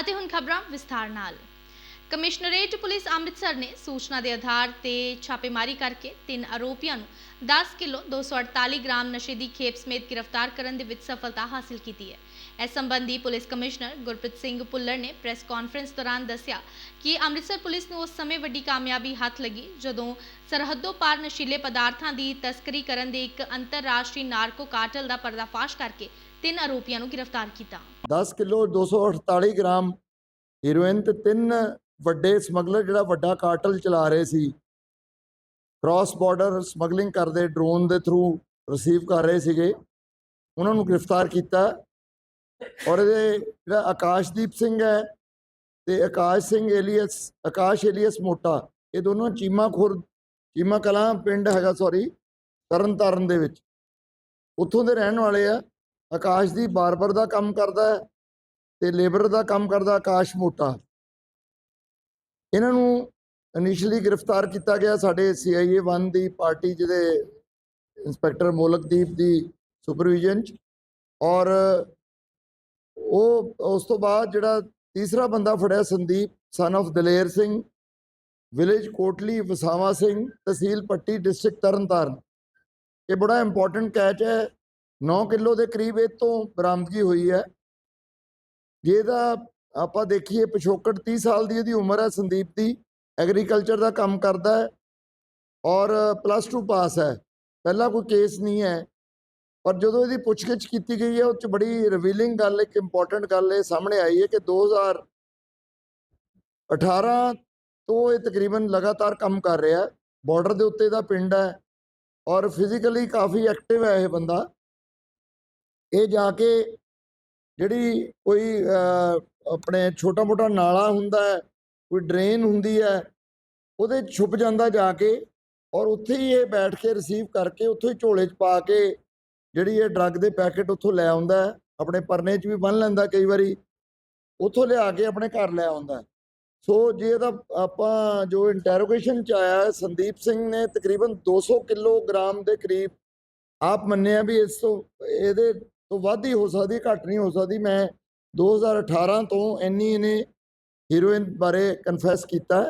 ਅਤੇ ਹੁਣ ਖਬਰਾਂ ਵਿਸਥਾਰ ਨਾਲ। ਕਮਿਸ਼ਨਰੇਟ ਪੁਲਿਸ ਅੰਮ੍ਰਿਤਸਰ ਨੇ ਸੂਚਨਾ ਦੇ ਆਧਾਰ ਤੇ ਛਾਪੇਮਾਰੀ ਕਰਕੇ ਤਿੰਨ ਆਰੋਪੀਆਂ ਨੂੰ 10 ਕਿਲੋ 248 ਗ੍ਰਾਮ ਨਸ਼ੇ ਦੀ ਖੇਪ ਸਮੇਤ ਗ੍ਰਿਫਤਾਰ ਕਰਨ ਦੇ ਵਿੱਚ ਸਫਲਤਾ ਹਾਸਲ ਕੀਤੀ ਹੈ। ਇਸ ਸੰਬੰਧੀ ਪੁਲਿਸ ਕਮਿਸ਼ਨਰ ਗੁਰਪ੍ਰੀਤ ਸਿੰਘ ਭੁੱਲਰ ਨੇ ਪ੍ਰੈਸ ਕਾਨਫਰੰਸ ਦੌਰਾਨ ਦੱਸਿਆ ਕਿ ਅੰਮ੍ਰਿਤਸਰ ਪੁਲਿਸ ਨੂੰ ਉਸ ਸਮੇਂ ਵੱਡੀ ਕਾਮਯਾਬੀ ਹੱਥ ਲੱਗੀ ਜਦੋਂ ਸਰਹੱਦੋਂ ਪਾਰ ਨਸ਼ੀਲੇ ਪਦਾਰਥਾਂ ਦੀ ਤਸਕਰੀ ਕਰਨ ਦੇ ਇੱਕ ਅੰਤਰਰਾਸ਼ਟਰੀ ਨਾਰਕੋ ਕਾਰਟਲ ਦਾ ਪਰਦਾਫਾਸ਼ ਕਰਕੇ ਤਿੰਨ ਆਰੋਪੀਆਂ ਨੂੰ ਗ੍ਰਿਫਤਾਰ ਕੀਤਾ। 10 ਕਿਲੋ 248 ਗ੍ਰਾਮ ਹੀਰੋਇਨ ਤੇ ਤਿੰਨ ਵੱਡੇ ਸਮਗਲਰ ਜਿਹੜਾ ਵੱਡਾ ਕਾਰਟਲ ਚਲਾ ਰਹੇ ਸੀ ਕ੍ਰਾਸ ਬਾਰਡਰ ਸਮਗਲਿੰਗ ਕਰਦੇ ਡਰੋਨ ਦੇ ਥਰੂ ਰਿਸੀਵ ਕਰ ਰਹੇ ਸੀਗੇ, ਉਹਨਾਂ ਨੂੰ ਗ੍ਰਿਫਤਾਰ ਕੀਤਾ ਔਰ ਇਹਦੇ ਜਿਹੜਾ ਆਕਾਸ਼ਦੀਪ ਸਿੰਘ ਹੈ ਤੇ ਆਕਾਸ਼ ਸਿੰਘ ਏਲੀਅਸ, ਆਕਾਸ਼ ਏਲੀਅਸ ਮੋਟਾ, ਇਹ ਦੋਨੋਂ ਚੀਮਾ ਖੁਰ ਚੀਮਾ ਕਲਾਂ ਪਿੰਡ ਹੈਗਾ ਸੌਰੀ ਤਰਨਤਾਰਨ ਦੇ ਵਿੱਚ। ਉੱਥੋਂ ਦੇ ਰਹਿਣ ਵਾਲੇ ਆ ਆਕਾਸ਼ ਦੀ ਬਾਰਬਰ ਦਾ ਕੰਮ ਕਰਦਾ ਹੈ ਤੇ ਲੇਬਰ ਦਾ ਕੰਮ ਕਰਦਾ ਆਕਾਸ਼ ਮੋਟਾ। ਇਹਨਾਂ ਨੂੰ ਇਨੀਸ਼ੀਅਲੀ ਗ੍ਰਿਫਤਾਰ ਕੀਤਾ ਗਿਆ ਸਾਡੇ ਸੀਆਈਏ 1 ਦੀ ਪਾਰਟੀ ਜਿਹਦੇ ਇੰਸਪੈਕਟਰ ਮੋਲਕਦੀਪ ਦੀ ਸੁਪਰਵਿਜ਼ਨ ਚ ਔਰ ਉਹ ਉਸ ਤੋਂ ਬਾਅਦ ਜਿਹੜਾ ਤੀਸਰਾ ਬੰਦਾ ਫੜਿਆ Sandeep son of Daler Singh village Kotli Wasawa Singh, tehsil Patti district Tarn Taran. ਇਹ ਬੜਾ ਇੰਪੋਰਟੈਂਟ ਕੈਚ ਹੈ। 9 ਕਿਲੋ ਦੇ ਕਰੀਬ ਇਹ ਤੋਂ ਬਰਾਮਦਗੀ ਹੋਈ ਹੈ। ਜਿਹਦਾ ਆਪਾਂ ਦੇਖੀਏ ਪਿਛੋਕੜ 30 ਸਾਲ ਦੀ ਇਹਦੀ ਉਮਰ ਹੈ, ਸੰਦੀਪ ਦੀ ਐਗਰੀਕਲਚਰ ਦਾ ਕੰਮ ਕਰਦਾ ਹੈ ਔਰ ਪਲੱਸ 2 ਪਾਸ ਹੈ। ਪਹਿਲਾਂ ਕੋਈ ਕੇਸ ਨਹੀਂ ਹੈ, ਪਰ ਜਦੋਂ ਇਹਦੀ ਪੁੱਛਗਿੱਛ ਕੀਤੀ ਗਈ ਹੈ, ਉਹ ਚ ਬੜੀ ਰਿਵੀਲਿੰਗ ਗੱਲ, ਇੱਕ ਇੰਪੋਰਟੈਂਟ ਗੱਲ ਇਹ ਸਾਹਮਣੇ ਆਈ ਹੈ ਕਿ 2018 ਤੋਂ ਇਹ ਤਕਰੀਬਨ ਲਗਾਤਾਰ ਕੰਮ ਕਰ ਰਿਹਾ ਹੈ ਬਾਰਡਰ ਦੇ ਉੱਤੇ ਦਾ ਪਿੰਡ ਹੈ ਔਰ ਫਿਜ਼ੀਕਲੀ ਕਾਫੀ ਐਕਟਿਵ ਹੈ ਇਹ ਬੰਦਾ। ਇਹ ਜਾ ਕੇ ਜਿਹੜੀ ਕੋਈ ਆਪਣੇ ਛੋਟਾ ਮੋਟਾ ਨਾਲਾ ਹੁੰਦਾ ਹੈ, ਕੋਈ ਡਰੇਨ ਹੁੰਦੀ ਹੈ, ਉਹਦੇ 'ਚ ਛੁਪ ਜਾਂਦਾ ਜਾ ਕੇ ਔਰ ਉੱਥੇ ਹੀ ਇਹ ਬੈਠ ਕੇ ਰਿਸੀਵ ਕਰਕੇ ਉੱਥੇ ਹੀ ਝੋਲੇ 'ਚ ਪਾ ਕੇ ਜਿਹੜੀ ਇਹ ਡਰੱਗ ਦੇ ਪੈਕੇਟ ਉੱਥੋਂ ਲੈ ਆਉਂਦਾ ਆਪਣੇ ਪਰਨੇ 'ਚ ਵੀ ਬੰਨ ਲੈਂਦਾ ਕਈ ਵਾਰੀ, ਉੱਥੋਂ ਲਿਆ ਕੇ ਆਪਣੇ ਘਰ ਲੈ ਆਉਂਦਾ ਸੋ ਜੇ ਇਹਦਾ ਆਪਾਂ ਜੋ ਇੰਟਰੋਗੇਸ਼ਨ 'ਚ ਆਇਆ ਸੰਦੀਪ ਸਿੰਘ ਨੇ ਤਕਰੀਬਨ 200 ਕਿਲੋਗ੍ਰਾਮ ਦੇ ਕਰੀਬ, ਆਪ ਮੰਨਿਆ ਵੀ ਇਸ ਤੋਂ, ਇਹਦੇ ਤੋਂ ਵੱਧ ਹੀ ਹੋ ਸਕਦੀ, ਘੱਟ ਨਹੀਂ ਹੋ ਸਕਦੀ, ਮੈਂ 2018 ਤੋਂ ਇੰਨੀ ਇਹਨੇ ਹੀਰੋਇਨ ਬਾਰੇ ਕਨਫੈਸ ਕੀਤਾ।